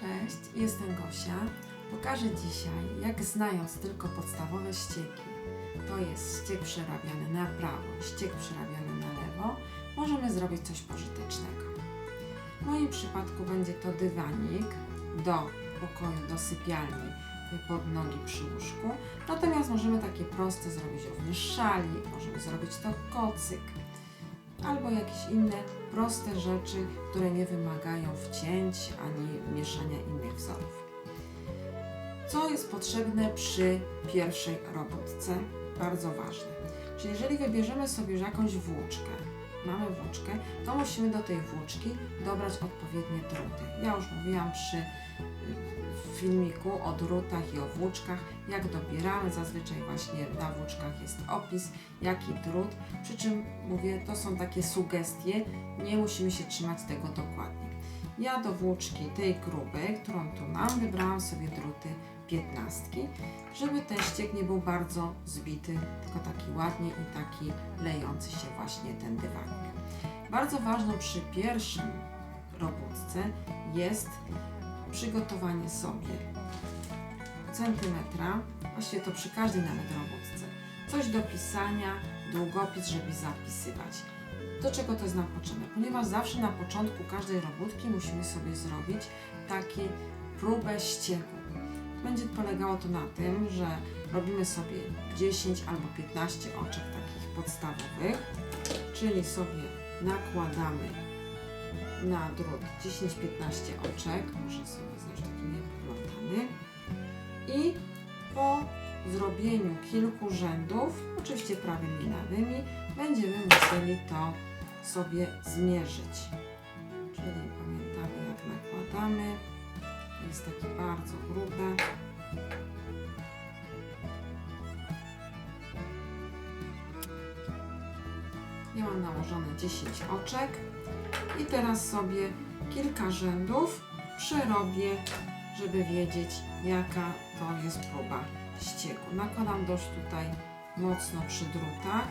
Cześć, jestem Gosia. Pokażę dzisiaj, jak znając tylko podstawowe ścieki, to jest ściek przerabiany na prawo, ściek przerabiany na lewo, możemy zrobić coś pożytecznego. W moim przypadku będzie to dywanik do pokoju, do sypialni pod nogi przy łóżku. Natomiast możemy takie proste zrobić również szalik, możemy zrobić to kocyk albo jakieś inne proste rzeczy, które nie wymagają wcięć ani mieszania innych wzorów. Co jest potrzebne przy pierwszej robótce? Bardzo ważne. Czyli jeżeli wybierzemy sobie jakąś włóczkę, mamy włóczkę, to musimy do tej włóczki dobrać odpowiednie druty. Ja już mówiłam przy filmiku o drutach i o włóczkach, jak dobieramy. Zazwyczaj właśnie na włóczkach jest opis, jaki drut. Przy czym mówię, to są takie sugestie, nie musimy się trzymać tego dokładnie. Ja do włóczki tej grubej, którą tu mam, wybrałam sobie druty 15, żeby ten ściek nie był bardzo zbity, tylko taki ładnie i taki lejący się właśnie ten dywanik. Bardzo ważną przy pierwszym robótce jest przygotowanie sobie centymetra, właściwie to przy każdej nawet robótce, coś do pisania, długopis, żeby zapisywać. Do czego to jest nam potrzebne? Ponieważ zawsze na początku każdej robótki musimy sobie zrobić taki próbę ścieku. Będzie polegało to na tym, że robimy sobie 10 albo 15 oczek takich podstawowych, czyli sobie nakładamy na drut 10-15 oczek, muszę sobie znaleźć taki niepoplątany i po zrobieniu kilku rzędów, oczywiście prawymi i lewymi, będziemy musieli to sobie zmierzyć. Czyli pamiętamy jak nakładamy, jest takie bardzo grube. Ja mam nałożone 10 oczek i teraz sobie kilka rzędów przerobię, żeby wiedzieć jaka to jest próba ścieku. Nakładam dość tutaj mocno przy drutach,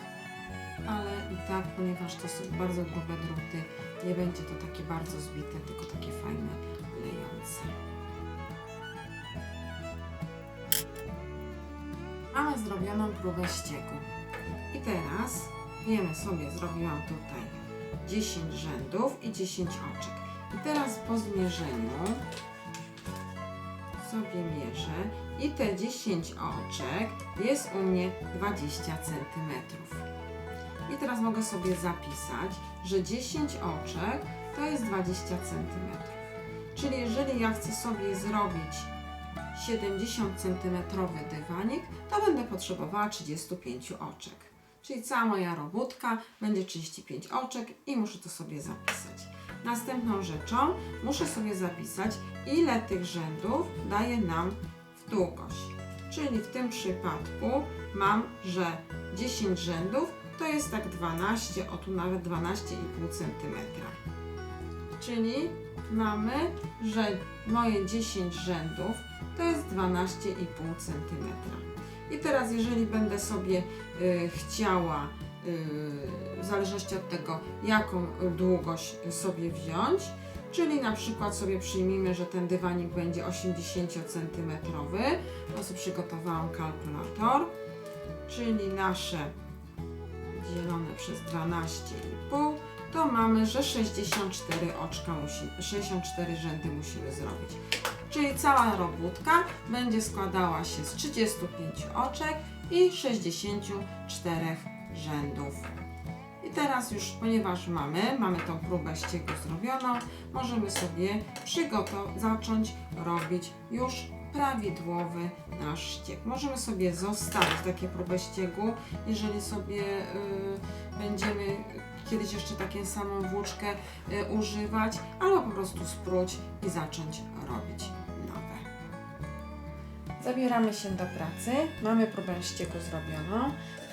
ale i tak, ponieważ to są bardzo grube druty, nie będzie to takie bardzo zbite, tylko takie fajne, lejące. Mamy zrobioną próbę ścieku. I teraz wiemy sobie, zrobiłam tutaj 10 rzędów i 10 oczek. I teraz po zmierzeniu sobie mierzę i te 10 oczek jest u mnie 20 cm. I teraz mogę sobie zapisać, że 10 oczek to jest 20 cm. Czyli jeżeli ja chcę sobie zrobić 70 cm dywanik, to będę potrzebowała 35 oczek. Czyli cała moja robótka będzie 35 oczek i muszę to sobie zapisać. Następną rzeczą muszę sobie zapisać, ile tych rzędów daje nam w długość. Czyli w tym przypadku mam, że 10 rzędów to jest tak 12, o tu nawet 12,5 cm. Czyli mamy, że moje 10 rzędów to jest 12,5 cm. I teraz jeżeli będę sobie y, chciała, y, w zależności od tego, jaką długość sobie wziąć, czyli na przykład sobie przyjmijmy, że ten dywanik będzie 80 cm, to sobie przygotowałam kalkulator, czyli nasze dzielone przez 12,5 to mamy, że 64 oczka musi, 64 rzędy musimy zrobić. Czyli cała robótka będzie składała się z 35 oczek i 64 rzędów. I teraz już, ponieważ mamy, mamy tą próbę ściegu zrobioną, możemy sobie zacząć robić już prawidłowy nasz ścieg. Możemy sobie zostawić takie próbę ściegu, jeżeli sobie y, będziemy kiedyś jeszcze taką samą włóczkę y, używać, albo po prostu spróć i zacząć robić. Zabieramy się do pracy. Mamy próbę ściegu zrobioną.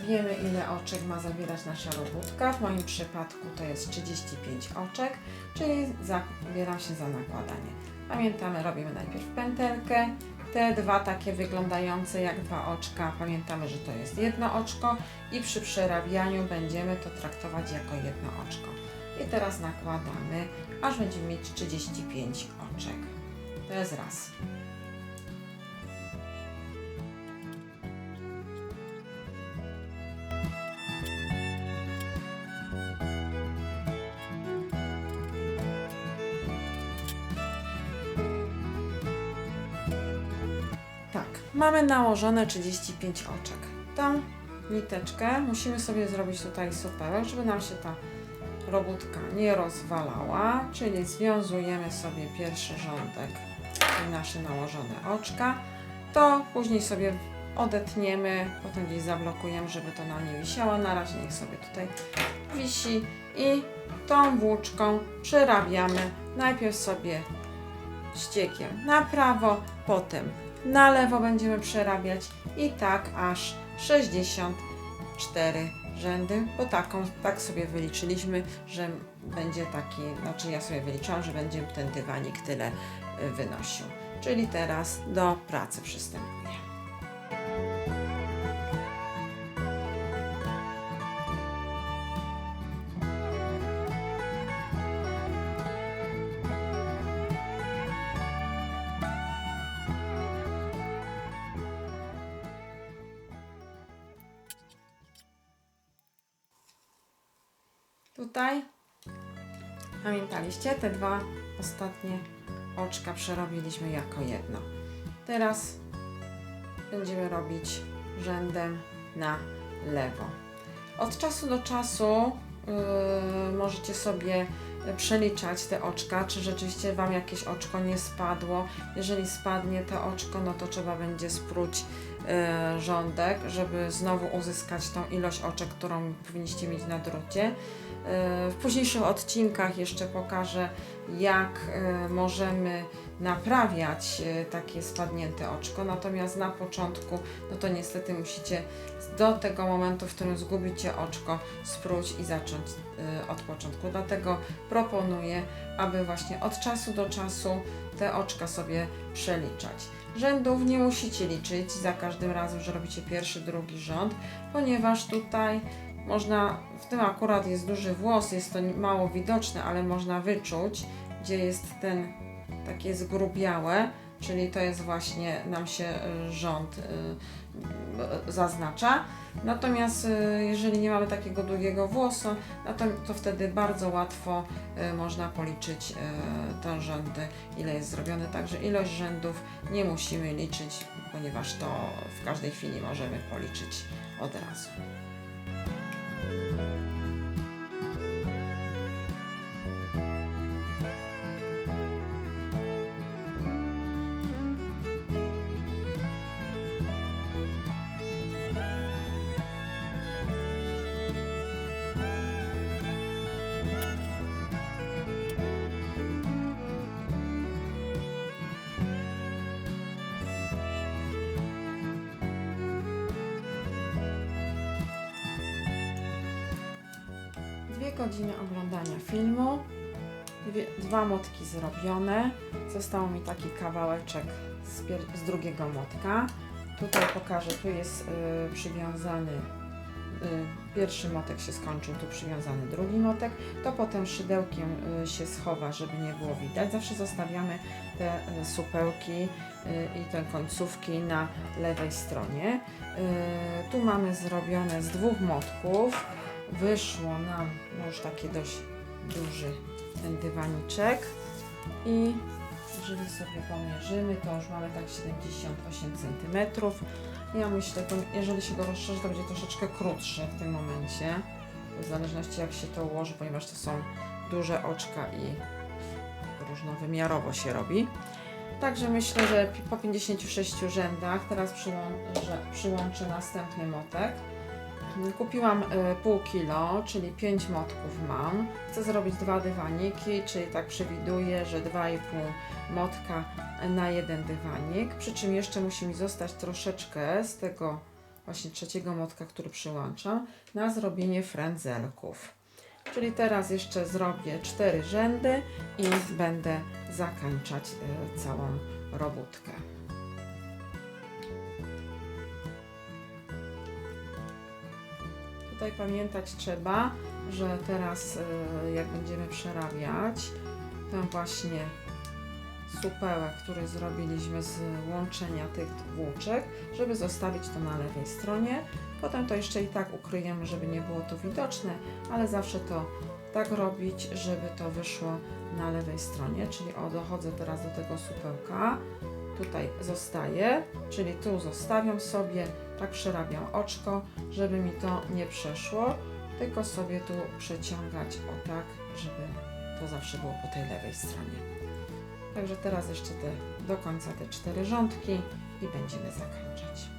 Wiemy ile oczek ma zawierać nasza robótka. W moim przypadku to jest 35 oczek, czyli zabieram się za nakładanie. Pamiętamy, robimy najpierw pętelkę. Te dwa takie wyglądające jak dwa oczka, pamiętamy, że to jest jedno oczko i przy przerabianiu będziemy to traktować jako jedno oczko. I teraz nakładamy, aż będziemy mieć 35 oczek. To jest raz. Mamy nałożone 35 oczek. Tą niteczkę musimy sobie zrobić tutaj supełek, żeby nam się ta robótka nie rozwalała, czyli związujemy sobie pierwszy rządek i nasze nałożone oczka, to później sobie odetniemy, potem gdzieś zablokujemy, żeby to nam nie wisiało. Na razie niech sobie tutaj wisi i tą włóczką przerabiamy najpierw sobie ściekiem na prawo, potem na lewo będziemy przerabiać i tak aż 64 rzędy, bo taką, tak sobie wyliczyliśmy, że będzie taki, znaczy ja sobie wyliczyłam, że będzie ten dywanik tyle y, wynosił. Czyli teraz do pracy przystępuję. Tutaj pamiętaliście, te dwa ostatnie oczka przerobiliśmy jako jedno. Teraz będziemy robić rzędem na lewo. Od czasu do czasu yy, możecie sobie przeliczać te oczka, czy rzeczywiście Wam jakieś oczko nie spadło. Jeżeli spadnie to oczko, no to trzeba będzie spróć yy, rządek, żeby znowu uzyskać tą ilość oczek, którą powinniście mieć na drucie. Yy, W późniejszych odcinkach jeszcze pokażę, jak e, możemy naprawiać e, takie spadnięte oczko. Natomiast na początku, no to niestety musicie do tego momentu, w którym zgubicie oczko, spróć i zacząć e, od początku. Dlatego proponuję, aby właśnie od czasu do czasu te oczka sobie przeliczać. Rzędów nie musicie liczyć za każdym razem, że robicie pierwszy, drugi rząd, ponieważ tutaj można, w tym akurat jest duży włos, jest to mało widoczne, ale można wyczuć, gdzie jest ten takie zgrubiałe, czyli to jest właśnie nam się y, rząd y, y, zaznacza. Natomiast jeżeli nie mamy takiego długiego włosu, no to, wtedy bardzo łatwo można policzyć y, te rzędy, ile jest zrobione. Także ilość rzędów nie musimy liczyć, ponieważ to w każdej chwili możemy policzyć od razu. Godziny oglądania filmu, dwie, dwa motki zrobione. Został mi taki kawałeczek z, z drugiego motka. Tutaj pokażę, tu jest y, przywiązany, y, pierwszy motek się skończył, tu przywiązany drugi motek. To potem szydełkiem y, się schowa, żeby nie było widać. Zawsze zostawiamy te y, supełki i te końcówki na lewej stronie. Tu mamy zrobione z dwóch motków wyszło nam już taki dość duży ten dywaniczek i jeżeli sobie pomierzymy, to już mamy tak 78 cm. Ja myślę, że jeżeli się go rozszerzy, to będzie troszeczkę krótszy w tym momencie, w zależności jak się to ułoży, ponieważ to są duże oczka i różnowymiarowo się robi. Także myślę, że po 56 rzędach teraz przyłączę następny motek. Kupiłam y, pół kilo, czyli 5 motków mam. Chcę zrobić dwa dywaniki, czyli tak przewiduję, że 2,5 motka na jeden dywanik. Przy czym jeszcze musi mi zostać troszeczkę z tego właśnie trzeciego motka, który przyłączam, na zrobienie frędzelków. Czyli teraz jeszcze zrobię 4 rzędy i będę zakończać y, całą robótkę. Tutaj pamiętać trzeba, że teraz y, jak będziemy przerabiać tę właśnie supełek, który zrobiliśmy z łączenia tych włóczek, żeby zostawić to na lewej stronie. Potem to jeszcze i tak ukryjemy, żeby nie było to widoczne, ale zawsze to tak robić, żeby to wyszło na lewej stronie. Czyli o, dochodzę teraz do tego supełka. Tutaj zostaje, czyli tu zostawiam sobie, tak przerabiam oczko, żeby mi to nie przeszło, tylko sobie tu przeciągać o tak, żeby to zawsze było po tej lewej stronie. Także teraz jeszcze te, do końca te cztery rządki i będziemy zakończać.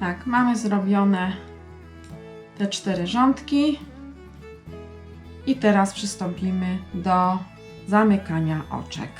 Tak, mamy zrobione te cztery rządki. I teraz przystąpimy do zamykania oczek.